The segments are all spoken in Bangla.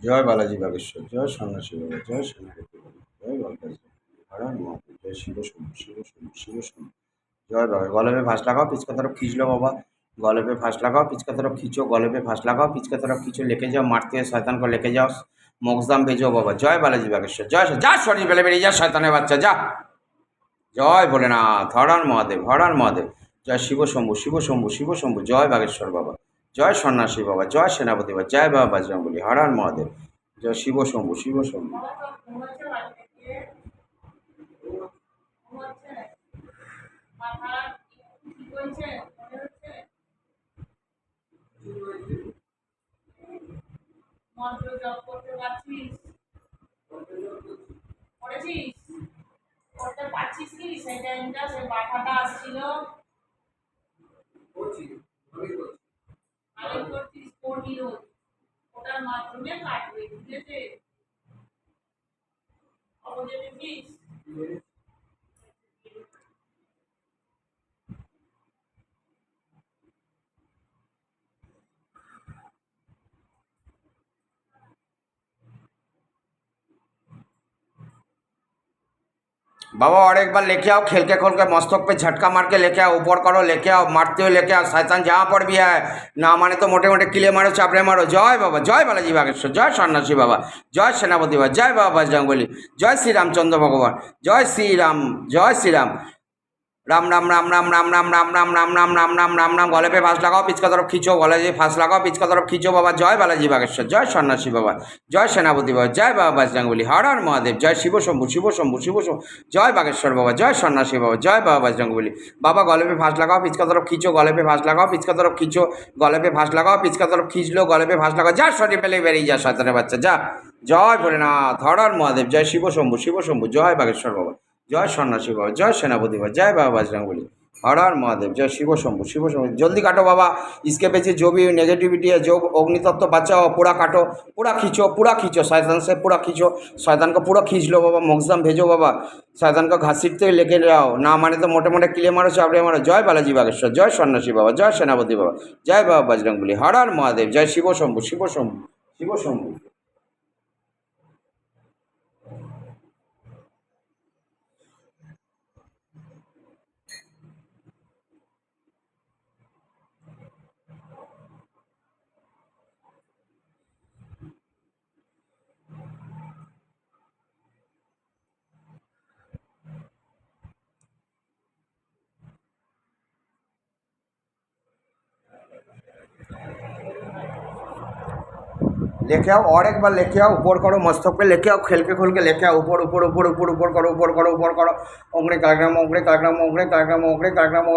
জয় বালাজি বাগেশ্বর, জয় সন্ন্যাসী বাবা, জয় সেনাপতি জয় মহাদেব জয় শিব শম্ভু শিব শম্ভু শিব শম্ভু, জয় বাবা, গলেপে ফাঁস লাগাও, পিচকা তরফ খিঁচলো বাবা, গলেপে ফাঁস লাগাও, পিচকা তরফ খিঁচো, গলেপে ফাঁস লাগাও, পিচকা তরফ খিঁচো লেকে যাও, মারতে শয়তান করে লেকে যাও মোগদাম বেজো বাবা, জয় বালাজি বাগেশ্বর, জয় যা শরীর বেলে বেরিয়ে যা, শয়তানের বাচ্চা, যা। জয় ভোলেনাথ হরণ মহাদেব হরণ মহাদেব, জয় শিব শম্ভু শিব শম্ভু শিব শম্ভু, জয় বাগেশ্বর বাবা। জয় সন্ন্যাসী বাবা, জয় সেনাপতি বাবা, জয় বাবা বজরঙ্গলী হরান মহাদেব, জয় শিব শম্ভু শিব শম্ভু। কি? সেই টাইমটা সে বাধাটা আসছিল। আগে করছিস রোজ ওটার মাধ্যমে কাটবে ঠিক আছে बाबा और एक बार लेके आओ खेल के खोल के मस्तक पे झटका मार के लेके आओ ऊपर करो लेके आओ मारते हुए लेके आओ शैतान जहाँ पर भी है ना माने तो मोटे मोटे किले मारो चापड़े मारो जय बाबा जय बालाजी बागेश्वर जय सन्यासी बाबा जय सेनापति बाबा जय बाबा बजरंगबली जय श्री रामचंद्र भगवान जय श्री राम जय श्री राम রাম রাম রাম রাম রাম রাম রাম রাম রাম রাম রাম রাম রাম রাম গলে পে ফাঁস লাগাও পিচকা তরফ খিচো যে ফাঁস লাগাও পিচকা তরফ খিচো বাবা জয় বালাজি বাগেশ্বর জয় সন্ন্যাসী বাবা জয় সেনাপতি বাবা জয় বাবা বজরঙ্গবলী হর হর মহাদেব জয় শিব শম্ভু শিব শম্ভু শিব জয় বাগেশ্বর বাবা জয় সন্ন্যাসী বাবা জয় বাবা বজরঙ্গবলী বাবা গলে পে ফাঁস লাগাও পিচকা তরফ খিচো গলে পে ফাঁস লাগাও পিচকা তরফ খিচো গলে পে ফাঁস লাগাও পিচকা তরফ খিচলো গলে পে ফাঁস লাগাও যা শরীর পেলে বেরিয়ে যা শয়তানের বাচ্চা যা জয় ভোলেনাথ হর হর মহাদেব জয় শিব শম্ভু শিব শম্ভু জয় বাগেশ্বর বাবা জয় সন্ন্যাসী বাবা জয় সেনাপতি বাবা জয় বাবা বজরঙ্গবলী हर हर महादेव जय शिव शंभु शिव शंभु जल्दी काटो बाबा इसके पीछे जो भी नेगेटिविटी है जो अग्नि तत्व बचाओ पूरा काटो पूरा खींचो पूरा खींचो शैतान से पूरा खींचो शैतान को पूरा खींच लो बाबा मोगजाम भेजो बाबा शैतान को घसीटते लेके जाओ ना माने तो मोटे मोटे किले मारो चापड़े मारो जय बालाजी बागेश्वर जय सन्यासी बाबा जय सेनापति बाबा जय बाबा बजरंगबली हर हर महादेव जय शिव शंभु शिव शंभु शिव शंभु लेके आओ और एक बार लेके आओ ऊपर करो मस्तक पे लेके आओ खेल के खोल के लेके आओ ऊपर ऊपर ऊपर ऊपर ऊपर करो ऊपर करो ऊपर करो ओंगड़े कार्यक्रम ओंगड़े कार्यक्रम ओंगड़े कार्यक्रम ओंगड़े कार्यक्रम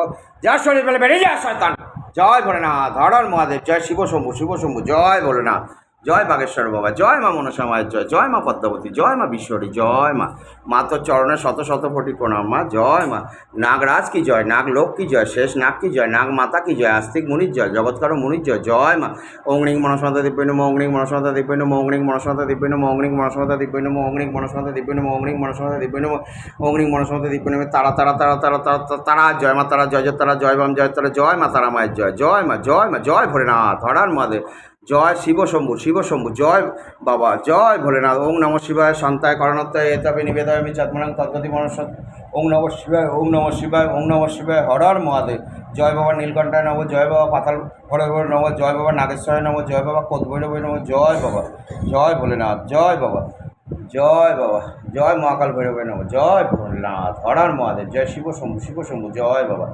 যা শরীর পেলে বেরিয়ে যা শয়তান জয় ভোলেনাথ হরণ মহাদেব জয় শিব শম্ভু শিব শম্ভু জয় ভোলেনাথ জয় বাগেশ্বর বাবা, জয় মা মনসা মায়ের জয় জয় মা পদ্মাবতী, জয় মা বিশ্বরী, জয় মা। মা তো চরণে শত শত কোটি প্রণাম মা, জয় মা। নাগরাজ কি জয় নাগ লোক কি জয়, শেষ নাগ কি জয় নাগ মাতা কি জয়, আস্তিক মুনির জয় জগৎকার মুনির জয় জয় মা। অগ্নিক মনসমতা দিব্যৈন অগ্নিক মনসমতা দিব্যৈন অগ্নিক মনসমতা দিব্যৈন অগ্নিক মনসমতা দিব্যৈন অগ্নিক মনসমতা দিব্যৈন অগ্নিক মনসমতা দিব্যৈন অগ্নিক মনসমতা দিব্যৈন তারা তারা তারা তারা তারা তারা জয় মা, তারা, জয় জয়, তারা, জয় বাম, জয়, তারা, জয় মা, তারা মায়ের জয় জয় মা জয় মা, জয় ভোলেনাথ, হরার মাদের জয় শিব শম্ভু শিব শম্ভু, জয় বাবা, জয় ভোলেনাথ। ওং নম শিবায়, শান্তায় করণত্তায় এতাপে নিবেদয়, আমি চাত্মনাং তদ্গতি মনস ওং নম শিবায় ওং নম শিবায় ওং নম শিবায় হরর মহাদেব। জয় বাবা নীলকণ্ঠায় নব জয় বাবা পাতাল ভৈরবের নব জয় বাবা নাগেশ্বরের নব জয় বাবা কোদ ভৈরবের নব জয় বাবা, জয় ভোলেনাথ, জয় বাবা জয় বাবা, জয় মহাকাল ভৈরবের নম, জয় ভোলেনাথ হরার মহাদেব, জয় শিব শম্ভু শিব শম্ভু, জয় বাবা,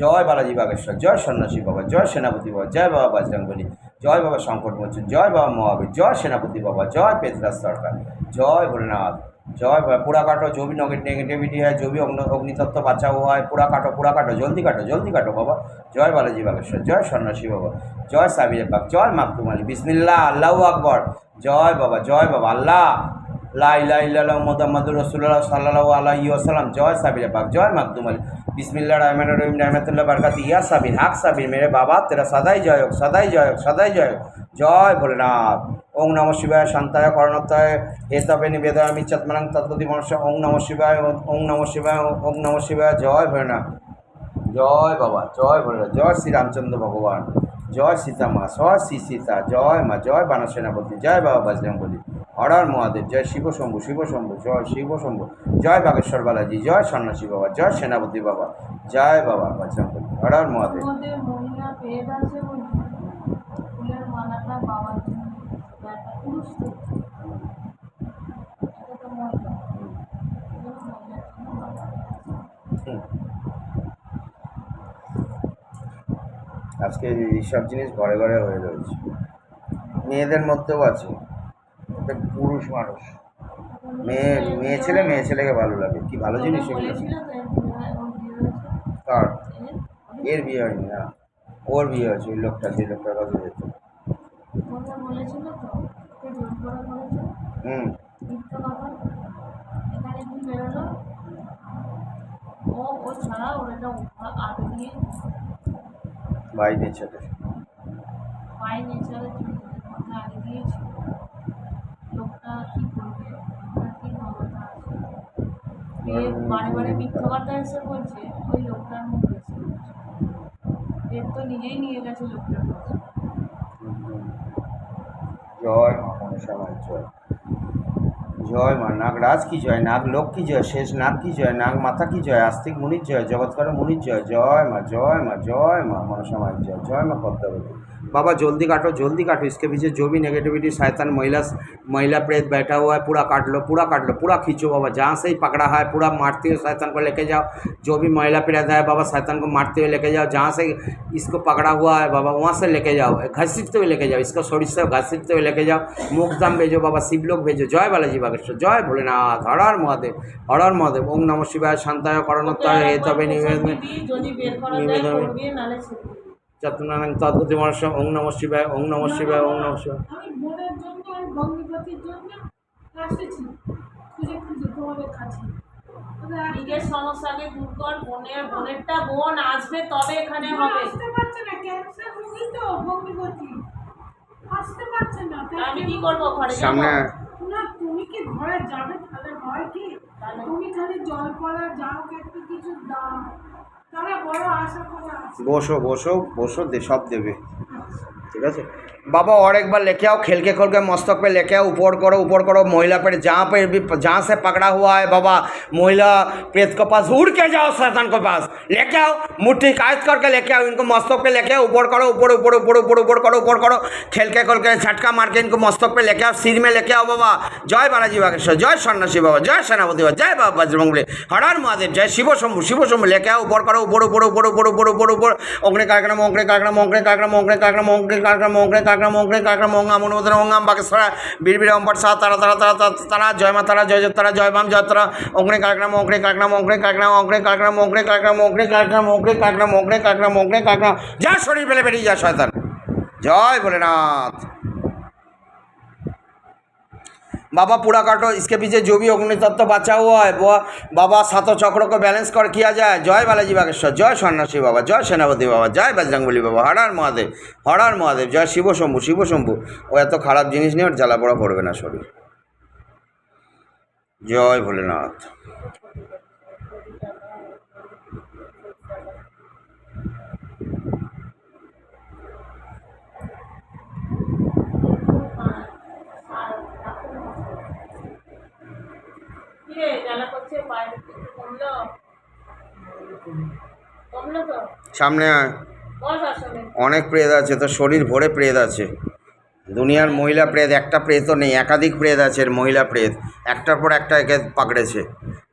জয় বালাজি বাগেশ্বর, জয় সন্ন্যাসী বাবা, জয় সেনাপতি বাবা, জয় বাবা বাজরঙ্গলী জয় বাবা সংকট মোচন জয় বাবা মহাবীর জয় সেনাপতি বাবা জয় পেতরাজ সরকার জয় ভোলেনাথ জয় বাবা पूरा काटो जो भी नेगेटिविटी है जो भी अग्नि अग्नि तत्व बचा हुआ है पूरा काटो पूरा काटो जल्दी काटो जल्दी काटो बाबा জয় বালাজি বাগেশ্বর জয় সন্ন্যাসী বাবা জয় সাবির বাগ জয় মাকতুম আলী বিসমিল্লাহ আল্লাহ আকবর জয় বাবা জয় বাবা আল্লাহ লা ইলা ইল্লাল্লাহ মুহাম্মাদুর রাসূলুল্লাহ সাল্লাল্লাহু আলাইহি ওয়াসাল্লাম। জয় সাবির পাক জয় মাকদুম আলী। বিসমিল্লাহ রহমান রহিম রহমতুল্লাহ বরকাত। ইয়া সাবির, হাক সাবির, মেরে বাবা, তেরা সদাই জয় হোক, সদাই জয় হোক, সদাই জয় হোক। জয় ভোলেনাথ। ওং নম শিবায়, শান্তায় করণতায় এ তবে নিবেদন, আমি চত্মনাং তৎপতি মনুষ্য। ওং নম শিবায়, ওং নম শিবায়, ওং নম শিবায়, জয় ভোলেনাথ। জয় বাবা, জয় ভোলেনাথ। জয় শ্রী রামচন্দ্র ভগবান। জয় সীতা মা জয় শ্রী সীতা। জয় মা, জয় বানর সেনাপতি। জয় বাবা বজরং বলি হরার মহাদেব জয় শিব শম্ভু শিব শম্ভু জয় শিব শম্ভু জয় বাগেশ্বর বালাজি জয় সন্ন্যাসী বাবা জয় সেনাপতি বাবা জয় বাবা বজরঙ্গলী হরার মহাদেব। আজকে এইসব জিনিস ঘরে ঘরে হয়ে রয়েছে। মেয়েদের মধ্যেও আছে। পুরুষ মানুষ। মেয়ে মেয়ে ছেলে, মেয়ে ছেলেকে ভালো লাগে। কি ভালো জিনিস এর বিয়ে হয়নি, না। ওর বিয়ে হয়েছে, ওই লোকটা, সেই লোকটার কথা বলছে। হুম। বাই নেচারের বাই নেচারের আগে জয় জয়। মা নাগরাজ কি জয়, নাগ লোক কি জয়, শেষ নাগ কি জয়, নাগ মাতা কি জয়, আস্তিক মুনির জয় জগৎকার মুনির জয় জয় মা জয় মা জয় মা মনসা মায়ের জয় জয় মা পদ্মাবতী बाबा जल्दी काटो जल्दी काटो इसके पीछे जो भी नेगेटिविटी शैतान महिला महिला प्रेत बैठा हुआ है पूरा काट लो पूरा काट लो पूरा खींचो बाबा जहाँ से ही पकड़ा है पूरा मारते हुए शैतान को लेके जाओ जो भी महिला प्रेत है बाबा शैतान को मारते हुए लेके जाओ जहाँ से इसको पकड़ा हुआ है बाबा वहाँ से लेके जाओ घसीटते हुए लेके जाओ इसको शरीर से घसीटते हुए लेके जाओ मुखदम भेजो बाबा शिवलोक भेजो जय बालाजी बागेश्वर जय भोलेनाथ हर हर মহাদেব হর হর মহাদেব ওং নম শিবায় শান্তায় করণোত্তর হে তবে নিবেদন নিবেদন তদ্গতি মনস্য ওং নমঃ শিবায় ওং নমঃ শিবায় ওং নমঃ শিবায়। আমি বোনের জন্য আর ভগ্নিপতির জন্য আসেছি। খুঁজে খুঁজে তোমাদের কাছে। নিজের সমস্যাকে দূর কর বোনের বোনেরটা বোন আসবে তবে এখানে হবে। আসতে পারছে না ক্যান্সার রোগী তো ভগ্নিপতি আসতে পারছে না আমি কি করব ঘরে সামনে না তুমি কি ঘরে যাবে? তাহলে হয় কি? তুমি খালি জল পড়া যাও একটু কিছু দাও। বসো বসো বসো সব দেবে। ঠিক আছে? बाबा और एक बार लेके आओ खेल के खोल के मस्तक पे लेके आओ ऊपर करो ऊपर करो महिला पे जहाँ पे भी जहाँ से पकड़ा हुआ है बाबा महिला प्रेत के पास उड़ के जाओ शैतान के पास लेके आओ मुठ्ठी कायद करके लेके आओ इनको मस्तक पे लेके आओ ऊपर करो ऊपर ऊपर ऊपर ऊपर ऊपर करो ऊपर करो खेल के खोल के झटका मार के इनको मस्तक पे लेके आओ सिर में लेके आओ बाबा जय बालाजी बागेश्वर जय सन्नासी बाबा जय सेनापति बाबा जय बाबा बजरंगली हरार महादेव जय शिव शंभु शिव शंभु लेके आओ ऊपर करो ऊपर ऊपर ऊपर ऊपर ऊपर ऊपर ऊपर ओंकड़े कार्यक्रम ओंकड़े कार्यक्रम ओंकड़े कार्यक्रम ओंकड़े कार्यक्रम ओंकड़े कार्यक्रम ओंकड़े কাকড়াম অগ্নি কাকড়াম অঙ্গাম অনুমোদন অঙ্গাম বাকেশ্বরা বীরবীর বীর অম্পট সাহা তারা তারা তারা তারা জয় মা তারা জয় তারা জয় বাম জয় তারা অগ্নি কাকড়াম অগ্নি কাকড়াম অগ্নি কাকড়াম অগ্নি কাকড়াম অগ্নি কাকড়াম অগ্নি কাকড়াম অগ্নি কাকড়াম অগ্নি কাকড়াম অগ্নি কাকড়াম যা শরীর ফেলে বেরিয়ে যা শয়তান জয় ভোলেনাথ बाबा पूरा काटो इसके पीछे जो भी अग्नि तत्व बचा हुआ है वो बाबा सातों चक्रों को बैलेंस कर किया जाए जय बालाजी बागेश्वर जय सन्यासी बाबा जय सेनापति बाबा जय बजरंगबली बाबा हरार महादेव हरार महादेव जय शिव शंभु शिव शंभु ও এত খারাপ জিনিস নিয়ে ওর জ্বালা পড়া করবে না শরীর জয় ভোলেনাথ কিরে জ্বালা করছে পায়ে কমলো? কমলো তো? সামনে অনেক প্রেত আছে তো শরীর ভরে প্রেত আছে। দুনিয়ার মহিলা প্রেত একটা প্রেতও নেই একাধিক প্রেত আছে মহিলা প্রেত। একটার পর একটা একে পাকড়েছে।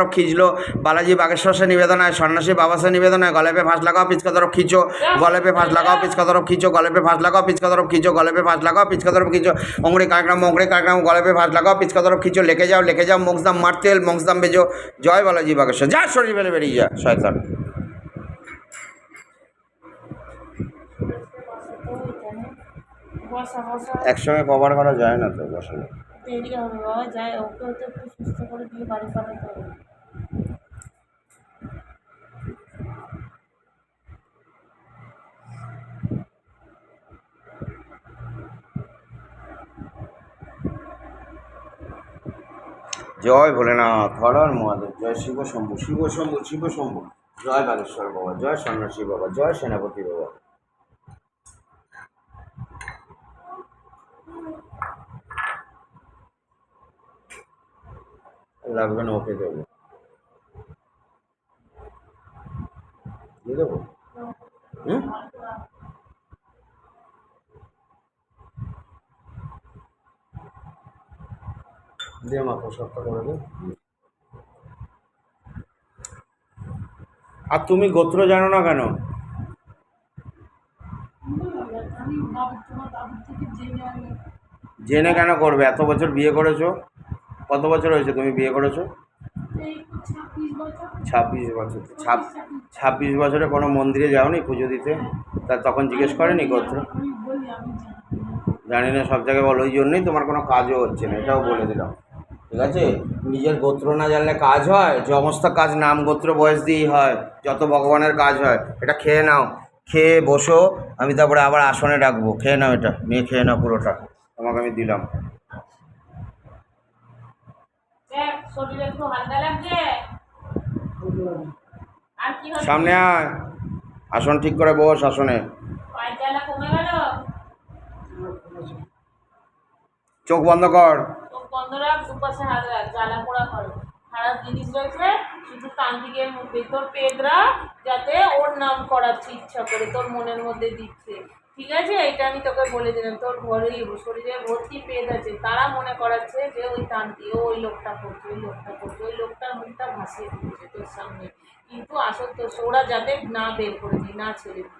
তরফ খিঁচলো। বালাজি বাগেশ্বর সে নিবেদনায়, সন্ন্যাসী বাবা সে নিবেদনায়, গলেপে ফাঁস লাগাও পিচকা তরফ খিঁচো। গলেপে ফাঁস লাগাও পিচকা তরফ খিঁচো, গলেপে ফাঁস লাগাও পিচকা তরফ খিঁচো, গলেপে ফাঁস লাগাও পিচকা তরফ খিঁচো। অঙ্গড়ি কাঁকড়াম অঙ্গড়ি কাঁকড়াম, গলেপে ফাঁস লাগাও পিচকা তরফ খিঁচো, লেখে যাও লেখে যাও মংসদাম মারতেল দাম বেজো জয় বালাজি বাগেশ্বর। যা শরীর বেড়ে বেরিয়ে যা, শয়তান। একসঙ্গে কভার করা যায় না তো বসে যায় ওকে সুস্থ করে দিয়ে বাড়ি পাঠাতে হবে। জয় ভোলেনাথ হরণ মহাদেব, জয় শিব শম্ভু শিব শম্ভু শিব শম্ভু। জয় বাগেশ্বর বাবা, জয় সন্ন্যাসী বাবা, জয় সেনাপতি বাবা। লাগবে না ওকে দেবো। দিয়ে দেবো? দিয়ে মা প্রসাদটা করে দে। আর তুমি গোত্র জানো না কেন? জেনে কেন করবে? এত বছর বিয়ে করেছ? কত বছর হয়েছে তুমি বিয়ে করেছ? ছাব্বিশ বছর। ছাব্বিশ ছাব ছাব্বিশ বছরে কোনো মন্দিরে যাওনি পুজো দিতে? তা তখন জিজ্ঞেস করেনি গোত্র? জানি না, সব জায়গায় বলো, ওই জন্যই তোমার কোনো কাজও হচ্ছে না, এটাও বলে দিলাম। ঠিক আছে? নিজের গোত্র না জানলে কাজ হয়? সমস্ত কাজ নাম গোত্র বয়স দিয়েই হয়, যত ভগবানের কাজ হয়, এটা খেয়ে নাও। খেয়ে বসো, আমি তারপরে আবার আসনে ডাকবো। খেয়ে নাও এটা, মেয়ে খেয়ে নাও পুরোটা। তোমাকে আমি দিলাম। শরীরে একটু হালকা লাগছে? আর কি সামনে আয়। আসন ঠিক করে বস আসনে। কমে গেল? চোখ বন্ধ কর। চোখ বন্ধ রাখ দুপাশে হাত রাখ জ্বালা পোড়া করে। খারাপ জিনিস রয়েছে শুধু তান্ত্রিকের মধ্যে তোর পেদরা যাতে ওর নাম করাচ্ছে ইচ্ছা করে তোর মনের মধ্যে দিচ্ছে। ঠিক আছে? এটা আমি তোকে বলে দিলাম। তোর ঘরেই শরীরে ভর্তি পেয়ে আছে। তারা মনে করাচ্ছে যে ওই তান্তি ওই লোকটা করছে, ওই লোকটা করছে, ওই লোকটার মুখটা ভাসিয়ে দিচ্ছে তোর সামনে। কিন্তু আসল তো ওরা যাতে না বের করে দিই না ছেড়ে দিই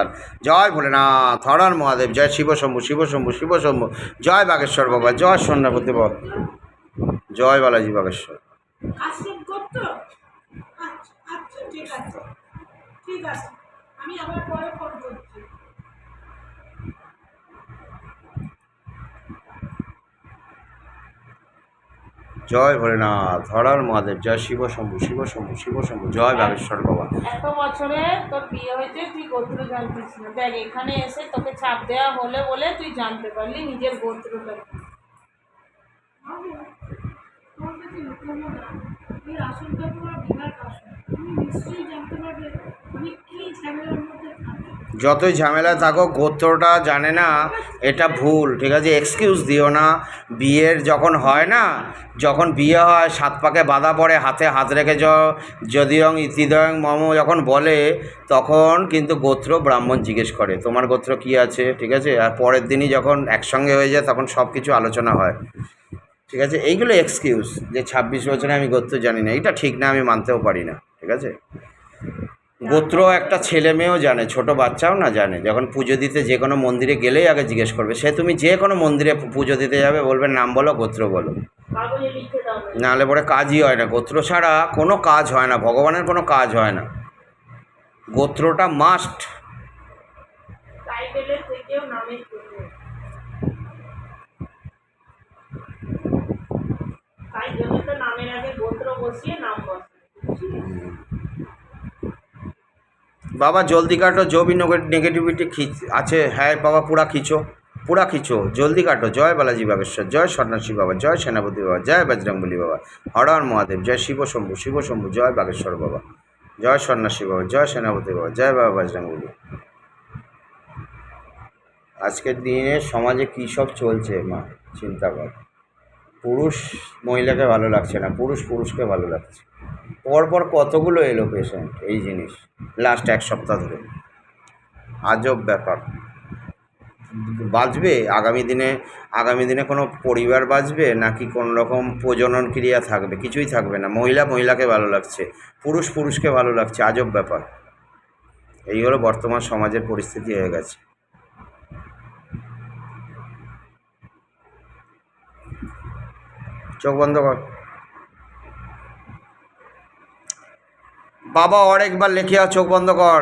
জয় ভোলেনাথ হরণ মহাদেব, জয় শিব শম্ভু শিব শম্ভু শিব শম্ভু জয় বাগেশ্বর বাবা, জয় সন্ন্যাপতি বাবা জয় বালাজি বাগেশ্বর। আচ্ছা আচ্ছা ঠিক আছে, আমি আবার পরে ফোন করছি। জয় ভোলেনাথ হরণ মহাদেব জয় শিব শম্ভু শিব শম্ভু শিব শম্ভু জয় বাগেশ্বর বাবা। এত বছরে তোর বিয়ে হয়েছে তুই গোত্র জানতিস না। দেখ এখানে এসে তোকে ছাপ দেওয়া হলে বলে তুই জানতে পারলি নিজের গোত্রটা আসনটা তোমার বিরাট আসন তুমি নিশ্চয়ই জানতে পারবে আমি কি ঝামেলার মধ্যে যতই ঝামেলা থাকো গোত্রটা জানে না, এটা ভুল, ঠিক আছে? এক্সকিউজ দিও না। বিয়ের যখন হয় না, যখন বিয়ে হয়, সাত পাকে বাধা পড়ে, হাতে হাত রেখে যদিয়ং ইতিদয়ং মম যখন বলে, তখন কিন্তু গোত্র ব্রাহ্মণ জিজ্ঞেস করে, তোমার গোত্র কি আছে? ঠিক আছে? আর পরের দিনই যখন একসঙ্গে হয়ে যায়, তখন সব কিছু আলোচনা হয়। ঠিক আছে? এইগুলো এক্সকিউজ যে ছাব্বিশ বছরে আমি গোত্র জানি না। এটা ঠিক না, আমি মানতেও পারি না। ঠিক আছে? গোত্র একটা ছেলে মেয়েও জানে ছোট বাচ্চাও না জানে। যখন পুজো দিতে যে কোনো মন্দিরে গেলেই আগে জিজ্ঞেস করবে সে তুমি যে কোনো মন্দিরে পুজো দিতে যাবে? বলবে নাম বলো গোত্র বলো। নাহলে পরে কাজই হয় না। গোত্র ছাড়া কোনো কাজ হয় না ভগবানের কোনো কাজ হয় না। গোত্রটা মাস্ট টাইটেলের থেকেও নামের জন্য তাই জন্য তো নামের আগে গোত্র বসিয়ে নাম বসে বাবা, জলদি কাটো भी নেগেটিভিটি খিচ আছে। হ্যাঁ বাবা, পুরা খিচো। পুরা খিচো। জলদি কাটো। জয় বালাজি বাগেশ্বর। জয় সন্ন্যাসী বাবা। জয় সেনাপতি বাবা। জয় বজরংবলী বাবা। হরণ মহাদেব। জয় শিব শম্ভু। শিব শম্ভু, জয় বাগেশ্বর বাবা। জয় সন্ন্যাসী বাবা। জয় সেনাপতি বাবা। জয় বাবা বজরংবলী। আজকের দিনে সমাজে কী সব চলছে, মা? চিন্তা কর। পুরুষ মহিলাকে ভালো লাগছে না, পুরুষ পুরুষকে ভালো লাগছে। পরপর কতগুলো এলো পেশেন্ট এই জিনিস লাস্ট এক সপ্তাহ ধরে। আজব ব্যাপার। বাঁচবে আগামী দিনে আগামী দিনে কোনো পরিবার বাঁচবে নাকি কোনো রকম প্রজনন ক্রিয়া থাকবে? কিছুই থাকবে না। মহিলা মহিলাকে ভালো লাগছে, পুরুষ পুরুষকে ভালো লাগছে। আজব ব্যাপার। এই হলো বর্তমান সমাজের পরিস্থিতি হয়ে গেছে। চোখ বন্ধ কর। বাবা অনেকবার লেখে চোখ বন্ধ কর।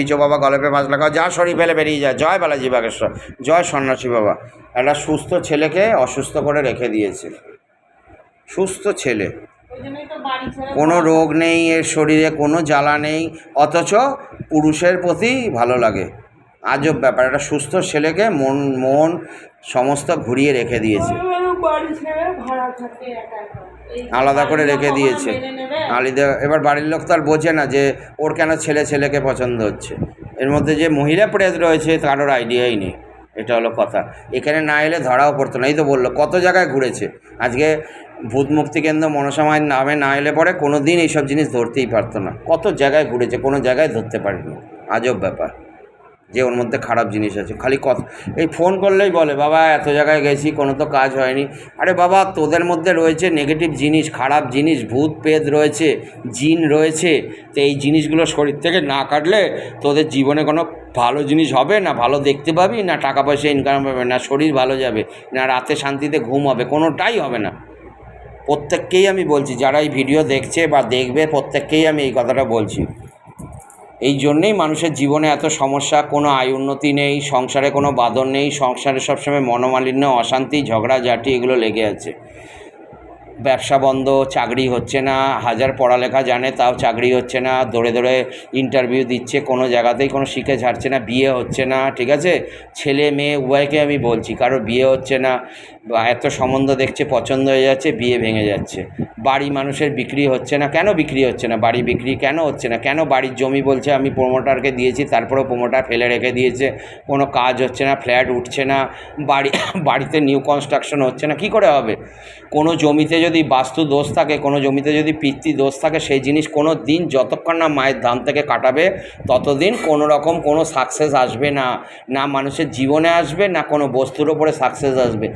খিচো বাবা গলে পে ফাঁস লাগাও যা শরীর ফেলে বেরিয়ে যায়। জয় বালাজি বাগেশ্বর। জয় সন্ন্যাসী বাবা। একটা সুস্থ ছেলেকে অসুস্থ করে রেখে দিয়েছে। সুস্থ ছেলে। কোনো রোগ নেই, এর শরীরে কোনো জ্বালা নেই, অথচ পুরুষের প্রতি ভালো লাগে। আজব ব্যাপার। একটা সুস্থ ছেলেকে মন মন সমস্ত ঘুরিয়ে রেখে দিয়েছে। আলাদা করে রেখে দিয়েছে? আলিদা এবার বাড়ির লোক তো আর বোঝে না যে ওর কেন ছেলে ছেলেকে পছন্দ হচ্ছে। এর মধ্যে যে মহিলা প্রেত রয়েছে, কারোর আইডিয়াই নেই। এটা হলো কথা। এখানে না এলে ধরাও পড়তো না। এই তো বলল, কত জায়গায় ঘুরেছে? আজকে ভূত মুক্তি কেন্দ্র মনসামায়ের নামে না এলে পরে কোনো দিন এইসব জিনিস ধরতেই পারতো না। কত জায়গায় ঘুরেছে, কোনো জায়গায় ধরতে পারেনি। আজব ব্যাপার। যে ওর মধ্যে খারাপ জিনিস আছে। খালি কথা এই ফোন করলেই বলে, বাবা, এত জায়গায় গেছি, কোনো তো কাজ হয়নি। আরে বাবা, তোদের মধ্যে রয়েছে নেগেটিভ জিনিস, খারাপ জিনিস, ভূত পেদ রয়েছে, জিন রয়েছে। তো এই জিনিসগুলো শরীর থেকে না কাটলে তোদের জীবনে কোনো ভালো জিনিস হবে না, ভালো দেখতে পাবি না, টাকা পয়সা ইনকাম হবে না, শরীর ভালো যাবে না, রাতে শান্তিতে ঘুম হবে, কোনোটাই হবে না। প্রত্যেককেই আমি বলছি, যারা এই ভিডিও দেখছে বা দেখবে, প্রত্যেককেই আমি এই কথাটা বলছি। এই জন্যেই মানুষের জীবনে এত সমস্যা, কোনো আয় উন্নতি নেই, সংসারে কোনো বাদন নেই, সংসারে সবসময় মনোমালিন্য, অশান্তি, ঝগড়াঝাটি এগুলো লেগে আছে। ব্যবসা বন্ধ, চাকরি হচ্ছে না, হাজার পড়ালেখা জানে, তাও চাকরি হচ্ছে না দৌড়ে দৌড়ে ইন্টারভিউ দিচ্ছে, কোনো জায়গাতেই কোনো শিখে ছাড়ছে না, বিয়ে হচ্ছে না, ঠিক আছে? ছেলে মেয়ে, উভয়কে আমি বলছি, কারও বিয়ে হচ্ছে না এত সম্বন্ধ দেখছে, পছন্দ হয়ে যাচ্ছে, বিয়ে ভেঙে যাচ্ছে। বাড়ি মানুষের বিক্রি হচ্ছে না, কেন বিক্রি হচ্ছে না? বাড়ি বিক্রি কেন হচ্ছে না? কেন বাড়ির জমি বলছে, আমি প্রোমোটারকে দিয়েছি, তারপরেও প্রোমোটার ফেলে রেখে দিয়েছে, কোনো কাজ হচ্ছে না ফ্ল্যাট উঠছে না, বাড়ি, বাড়িতে নিউ কনস্ট্রাকশন হচ্ছে না, কি করে হবে? কোনো জমিতে যদি বাস্তু দোষ থাকে, কোনো জমিতে যদি পিতৃ দোষ থাকে, সেই জিনিস কোনো দিন যতক্ষণ না মায়ের ধান থেকে কাটাবে, ততদিন কোনো রকম কোনো সাকসেস আসবে না। না মানুষের জীবনে আসবে, না কোনো বস্তুর ওপরে সাকসেস আসবে।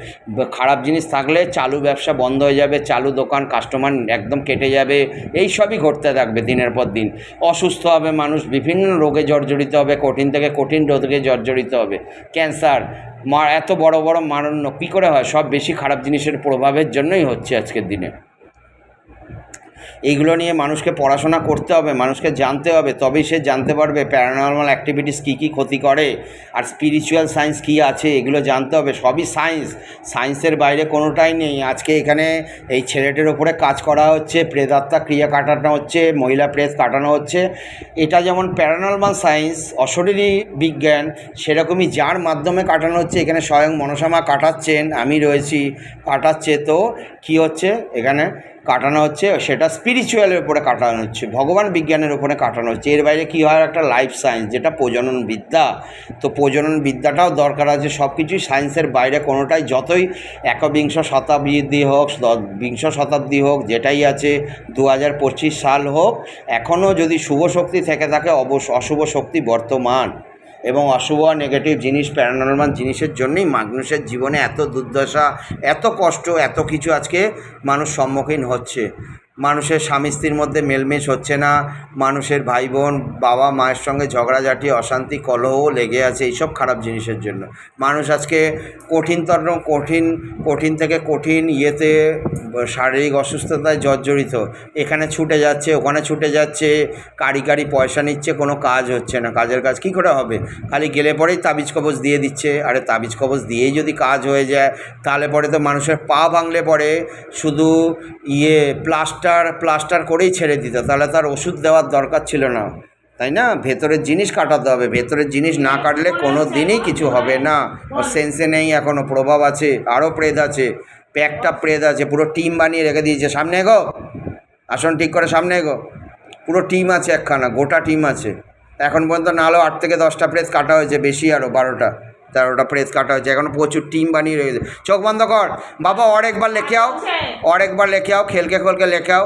খারাপ জিনিস থাকলে চালু ব্যবসা বন্ধ হয়ে যাবে, চালু দোকান কাস্টমার একদম কেটে যাবে, এই সবই ঘটতে থাকবে দিনের পর দিন। অসুস্থ হবে মানুষ, বিভিন্ন রোগে জর্জরিত হবে, কঠিন থেকে কঠিন রোগে জর্জরিত হবে। ক্যান্সার মা এত বড় বড় মারণ্য, কী করে হয়? সব বেশি খারাপ জিনিসের প্রভাবের জন্যই হচ্ছে আজকের দিনে। এইগুলো নিয়ে মানুষকে পড়াশোনা করতে হবে, মানুষকে জানতে হবে, তবেই সে জানতে পারবে প্যারানর্মাল অ্যাক্টিভিটিস কী কী ক্ষতি করে আর স্পিরিচুয়াল সায়েন্স কী আছে, এগুলো জানতে হবে, সবই সায়েন্স সায়েন্সের বাইরে কোনোটাই নেই। আজকে এখানে এই ছেলেটির ওপরে কাজ করা হচ্ছে প্রেদাত্মা ক্রিয়া কাটানো হচ্ছে, মহিলা প্রেস কাটানো হচ্ছে। এটা যেমন প্যারানর্মাল সায়েন্স অশরীরী বিজ্ঞান, সেরকমই যার মাধ্যমে কাটানো হচ্ছে, এখানে স্বয়ং মনসামা কাটাচ্ছেন, আমি রয়েছি, কাটাচ্ছে। তো কী হচ্ছে? এখানে কাটানো হচ্ছে, সেটা স্পিরিচুয়ালের উপরে কাটানো হচ্ছে, ভগবান বিজ্ঞানের উপরে কাটানো হচ্ছে। এর বাইরে কী হয়? একটা লাইফ সায়েন্স যেটা প্রজনন বিদ্যা। তো প্রজনন বিদ্যাটাও দরকার আছে সব কিছুই সায়েন্সের বাইরে কোনোটাই, যতই একবিংশ শতাব্দী হোক, বিংশ শতাব্দী হোক, যেটাই আছে দু হাজার পঁচিশ সাল হোক এখনও যদি শুভ শক্তি থেকে থাকে, অবশ্য অশুভ শক্তি বর্তমান। এবং অশুভ নেগেটিভ জিনিস প্যারানর্মাল জিনিসের জন্যই মানুষের জীবনে এত দুর্দশা, এত কষ্ট, এত কিছু আজকে মানুষ সম্মুখীন হচ্ছে। মানুষের স্বামী স্ত্রীর মধ্যে মেলমেশ হচ্ছে না, মানুষের ভাই বোন বাবা, মায়ের সঙ্গে ঝগড়াঝাটি, অশান্তি, কলহ লেগে আছে এইসব খারাপ জিনিসের জন্য। মানুষ আজকে কঠিনতর, কঠিন কঠিন থেকে কঠিন ইয়েতে, শারীরিক অসুস্থতায় জর্জরিত। এখানে ছুটে যাচ্ছে, ওখানে ছুটে যাচ্ছে, কারি কারি পয়সা নিচ্ছে, কোনো কাজ হচ্ছে না। কাজের কাজ কি করে হবে? খালি গেলে পরেই তাবিজ কবজ দিয়ে দিচ্ছে। আরে তাবিজ কবজ দিয়েই যদি কাজ হয়ে যায়, তাহলে পরে তো মানুষের পা ভাঙলে পরে শুধু ইয়ে প্লাস্টার প্লাস্টার করেই ছেড়ে দিত। তাহলে তার ওষুধ দেওয়ার দরকার ছিল না। তাই না? ভেতরের জিনিস কাটাতে হবে। ভেতরের জিনিস না কাটলে কোনো দিনই কিছু হবে না। ওর সেন্সে নেই এখনও প্রভাব আছে, আরও প্রেত আছে। প্যাকটা প্রেত আছে, পুরো টিম বানিয়ে রেখে দিয়েছে। সামনে এগো। আসন ঠিক করে সামনে এগো। পুরো টিম আছে একখানা, গোটা টিম আছে। এখন পর্যন্ত না হলেও আট থেকে দশটা প্রেস কাটা হয়েছে, বেশি আরও বারোটা। তার ওটা প্রেস কাটা হয়েছে। এখন প্রচুর টিম বানিয়ে রয়েছে। চোখ বন্ধ কর। বাবা অর একবার লেখে আও। আচ্ছা। অর একবার লেখে আও খেলকে খেলকে লেখে আও।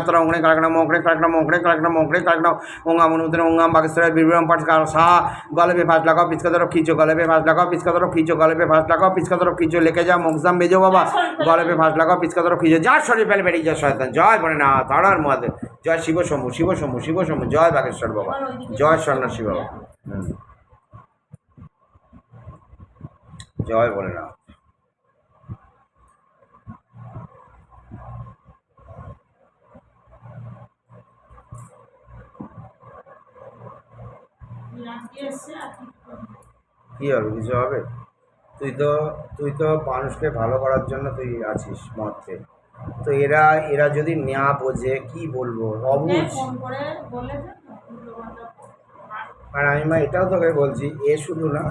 கலகத்தர உங்கனை கலக்கணம் உங்கனை கலக்கணம் உங்கனை கலக்கணம் உங்கனை கலக்கணம் உங்க முனுத்திரம் உங்க பாகிஸ்தர বিবরণ পাঠ কার সা গলবে ফাঁস লাগাও পিচকা তরফ খিচো গলবে ফাঁস লাগাও পিচকা তরফ খিচো গলবে ফাঁস লাগাও পিচকা তরফ লেখে বেজো বাবা গলবে ফাঁস লাগাও পিছকা তরফ খিচো যা শরীর ফেলে বেরিয়ে যা শয়তান, জয় বলে না তারার জয় শিব শম্ভু শিব শম্ভু শিব শম্ভু, জয় বাগেশ্বর বাবা, জয় সন্ন্যাসী বাবা জয় বলে না কি হবে, কিছু হবে তুই তো তুই তো মানুষকে ভালো করার জন্য তুই আছিস মধ্যে তো এরা এরা যদি না বোঝে, কি বলব অবুঝ। আর আমি মা, এটাও তোকে বলছি, এ শুধু না,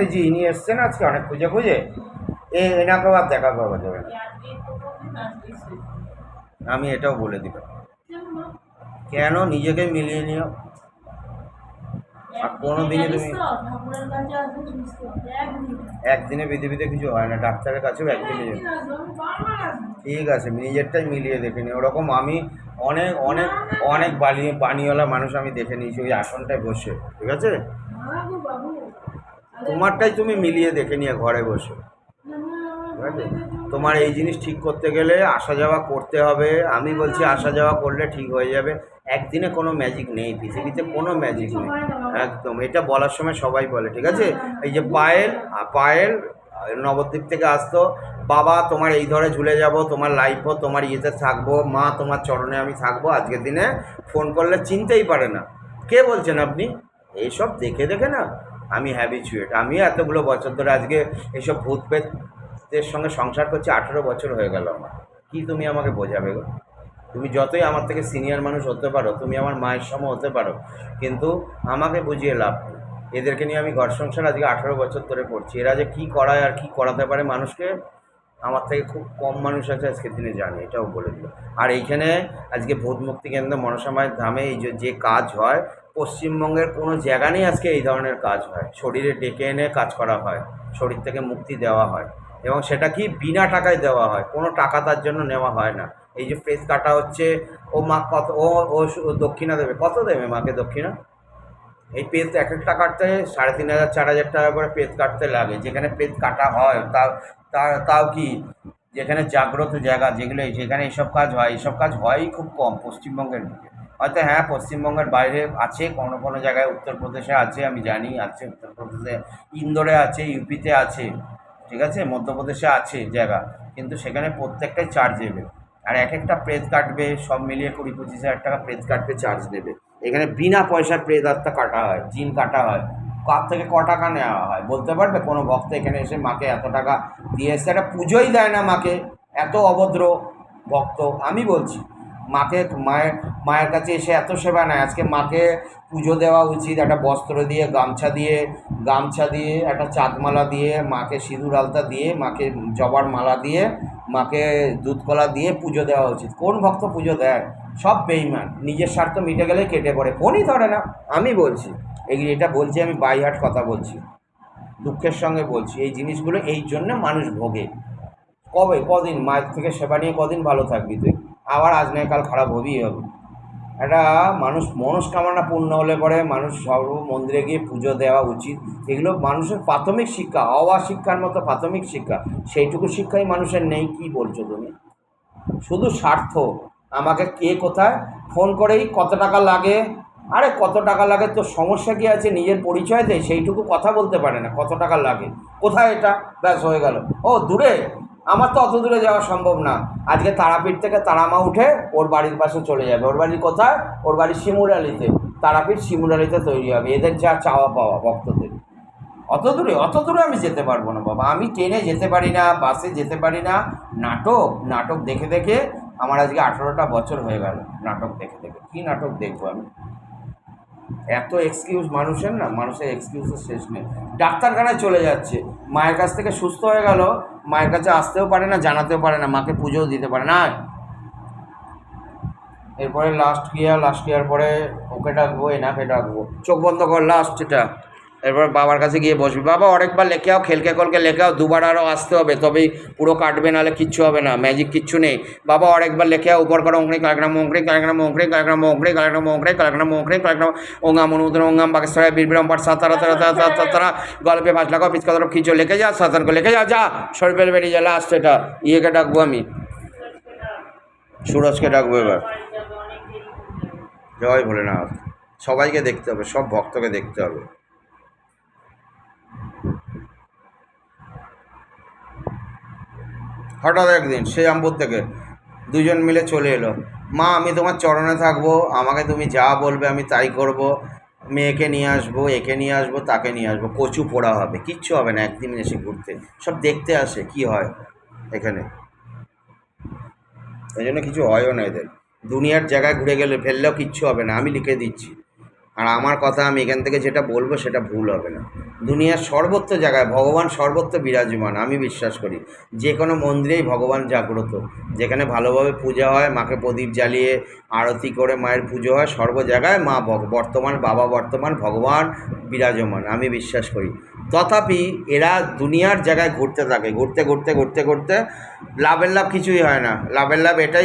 এই যে ইনি এসছেন আজকে অনেক খুঁজে খুঁজে, এ এনাকেও আর দেখা পাওয়া যাবে না। আমি এটাও বলে কেন? কেন নিজেকে মিলিয়ে নিও আর কোনোদিনই জানিস তুমি- একদিন পৃথিবীতে কিছু হয় না ডাক্তারের কাছেও একদিনে। ঠিক আছে নিজেরটাই মিলিয়ে দেখে নি। ওরকম আমি অনেক অনেক অনেক বানিয়ে বানিওয়ালা মানুষ আমি দেখে নিয়েছি ওই আসনটায় বসে ঠিক আছে? তোমারটাই তুমি মিলিয়ে দেখে নিয়ে ঘরে বসে। ঠিক আছে? তোমার এই জিনিস ঠিক করতে গেলে আসা যাওয়া করতে হবে। আমি বলছি আসা যাওয়া করলে ঠিক হয়ে যাবে। একদিনে কোনো ম্যাজিক নেই, পৃথিবীতে কোনো ম্যাজিক নেই। একদম, এটা বলার সময় সবাই বলে, ঠিক আছে? এই যে পায়েল পায়েল, নবদ্বীপ থেকে আসতো, বাবা তোমার এই ধরে ঝুলে যাব, তোমার লাইফও তোমার ইয়েতে থাকব, মা তোমার চরণে আমি থাকব, আজকের দিনে ফোন করলে চিনতেই পারে না। কে বলছেন আপনি? এইসব দেখে দেখে না, আমি হ্যাবিচুয়েট আমি এতগুলো বছর ধরে আজকে এইসব ভূত প্রেতদের সঙ্গে সংসার করছি, আঠেরো বছর হয়ে গেল আমার। কি তুমি আমাকে বোঝাবে গো? তুমি যতই আমার থেকে সিনিয়র মানুষ হতে পারো, তুমি আমার মায়ের সম হতে পারো, কিন্তু আমাকে বুঝিয়ে লাভ নেই। এদেরকে নিয়ে আমি ঘর সংসার আজকে আঠারো বছর ধরে পড়ছি এরা যে কী করায় আর কী করাতে পারে মানুষকে, আমার থেকে খুব কম মানুষ আছে আজকে দিনে জানে, এটাও বলে দিল। আর এইখানে আজকে ভূত মুক্তি কেন্দ্র মনসামায়ের ধামে এই যে কাজ হয়, পশ্চিমবঙ্গের কোনো জায়গা নেই আজকে এই ধরনের কাজ হয়। শরীরে ডেকে এনে কাজ করা হয়, শরীর থেকে মুক্তি দেওয়া হয়, এবং সেটা কি বিনা টাকায় দেওয়া হয়, কোনো টাকা তার জন্য নেওয়া হয় না। এই যে ফেস কাটা হচ্ছে, ও মা কত, ও ও দক্ষিণা দেবে। কত দেবে মাকে দক্ষিণা? এই পেট এক একটা কাটতে সাড়ে তিন হাজার, চার হাজার টাকা করে পেট কাটতে লাগে। যেখানে পেট কাটা হয়, তাও তাও কি? যেখানে জাগ্রত জায়গা যেগুলো, যেখানে এইসব কাজ হয় এইসব কাজ হয়ই খুব কম পশ্চিমবঙ্গের দিকে। হয়তো হ্যাঁ পশ্চিমবঙ্গের বাইরে আছে, কোনো কোনো জায়গায় উত্তরপ্রদেশে আছে, আমি জানি, আছে উত্তরপ্রদেশে, ইন্দোরে আছে, ইউপিতে আছে, ঠিক আছে, মধ্যপ্রদেশে আছে জায়গা, কিন্তু সেখানে প্রত্যেকটাই চার্জ দেবে আর এক একটা প্রেত কাটবে, সব মিলিয়ে কুড়ি পঁচিশ হাজার টাকা প্রেস কাটবে চার্জ নেবে। এখানে বিনা পয়সায় প্রেত আত্মা কাটা হয় জিন কাটা হয়। কার থেকে ক টাকা নেওয়া হয়? বলতে পারবে? কোনো ভক্ত এখানে এসে মাকে এত টাকা দিয়ে এসে একটা পুজোই দেয় না মাকে। এত অভদ্র ভক্ত, আমি বলছি। মাকে, মায়ের মায়ের কাছে এসে এত সেবা নেয়। আজকে মাকে পুজো দেওয়া উচিত, একটা বস্ত্র দিয়ে, গামছা দিয়ে গামছা দিয়ে, একটা চাঁদমালা দিয়ে, মাকে সিঁদুর আলতা দিয়ে, মাকে জবার মালা দিয়ে, মাকে দুধকলা দিয়ে পুজো দেওয়া উচিত। কোন ভক্ত পুজো দেয়? সব বেইমান নিজের স্বার্থ মিটে গেলে কেটে পড়ে। ফোনই ধরে না। আমি বলছি, এই এটা বলছি, আমি বাইহাট কথা বলছি। দুঃখের সঙ্গে বলছি, এই জিনিসগুলো এই জন্য মানুষ ভোগে। কবে? কদিন? মায়ের থেকে সেবা নিয়ে কদিন ভালো থাকবি তুই? আবার আজ নয়, কাল খারাপ হবেই হবে। একটা মানুষ মনস্কামনা পূর্ণ হলে পরে মানুষ সর্ব মন্দিরে গিয়ে পুজো দেওয়া উচিত। এগুলো মানুষের প্রাথমিক শিক্ষা অওয়া শিক্ষার মতো প্রাথমিক শিক্ষা। সেইটুকু শিক্ষাই মানুষের নেই, কি বলছো তুমি? শুধু স্বার্থ। আমাকে কে কোথায় ফোন করেই কত টাকা লাগে? আরে কত টাকা লাগে তোর সমস্যা কি আছে? নিজের পরিচয় দে, সেইটুকু কথা বলতে পারে না, কত টাকা লাগে? কোথায় এটা? ব্যাস হয়ে গেল। ও, দূরে! আমার তো অত দূরে যাওয়া সম্ভব না। আজকে তারাপীঠ থেকে তারামা উঠে ওর বাড়ির পাশে চলে যাবে। ওর বাড়ি কোথায়? ওর বাড়ি শিমুরালিতে তারাপীঠ শিমুরালিতে তৈরি হবে। এদের যা চাওয়া পাওয়া ভক্তদের। অত দূরে অত দূরে আমি যেতে পারব না বাবা। আমি ট্রেনে যেতে পারি না, বাসে যেতে পারি না। নাটক নাটক দেখে দেখে আমার আজকে আঠেরোটা বছর হয়ে গেল নাটক দেখে দেখে। কী নাটক দেখব আমি? এত এক্সকিউজ মানুষের না, মানুষের এক্সকিউজের শেষ নেই। ডাক্তারখানায় চলে যাচ্ছে। মায়ের কাছ থেকে সুস্থ হয়ে গেল, মায়ের কাছে আসতেও পারে না, জানাতেও পারে না, মাকে পুজোও দিতে পারে না। এরপরে লাস্ট ইয়ার লাস্ট ইয়ার পরে ওকে ডাকবো, এনাকে ডাকবো। চোখ বন্ধ কর লাস্ট এটা এরপর বাবার কাছে গিয়ে বসবি। বাবা, অনেকবার লেখে আও, খেলকে কলকে লেখে আও, দুবার আরও আসতে হবে, তবেই পুরো কাটবে, নাহলে কিচ্ছু হবে না ম্যাজিক কিচ্ছু নেই। বাবা, অনেকবার লেখে আও, উপর করো অঙ্কড়ি কালগ্রাম অঙ্কড়ি কালগ্রাম অঙ্কড়ি কালগ্রাম অঙ্কড়ি কালগ্রাম অঙ্কড়ি কালগ্রাম অঙ্কড়ি কালগ্রাম ওঙ্গাম, অনুমোদন, ওঙ্গাম বাগেশ্বরায় বীরবিরম পাঠ সাতারা তারা তারা তারা তারা গল্পে পাঁচ লাখ, পিচকা তরফ খিচো লিখে যা সাতানকে লেখে যা যা শরীফের বেরিয়ে যা লাস্ট এটা, ইয়েকে ডাকবো আমি। সুরজকে ডাকবো এবার। জয় ভোলেনাথ। সবাইকে দেখতে হবে, সব ভক্তকে দেখতে হবে। হঠাৎ একদিন শ্রীরামপুর থেকে দুজন মিলে চলে এলো। মা, আমি তোমার চরণে থাকব, আমাকে তুমি যা বলবে আমি তাই করব। মেয়েকে নিয়ে আসব, একে নিয়ে আসব, তাকে নিয়ে আসব, কচু পোড়া হবে, কিচ্ছু হবে না, একদিন এসে ঘুরতে। সব দেখতে আসে, কি হয় এখানে? এই জন্য কিছু হয়ও না এদের। দুনিয়ার জায়গায় ঘুরে গেলে ফেললেও কিচ্ছু হবে না, আমি লিখে দিচ্ছি। আর আমার কথা আমি এখান থেকে যেটা বলব সেটা ভুল হবে না। দুনিয়ার সর্বত্র জায়গায় ভগবান সর্বত্র বিরাজমান, আমি বিশ্বাস করি। যে কোনো মন্দিরেই ভগবান জাগ্রত। যেখানে ভালোভাবে পূজা হয়, মাকে প্রদীপ জ্বালিয়ে আরতি করে মায়ের পুজো হয়, সর্ব জায়গায় মা বর্তমান বাবা বর্তমান ভগবান বিরাজমান, আমি বিশ্বাস করি। তথাপি এরা দুনিয়ার জায়গায় ঘুরতে থাকে। ঘুরতে ঘুরতে ঘুরতে ঘুরতে লাভের লাভ কিছুই হয় না। লাভের লাভ এটাই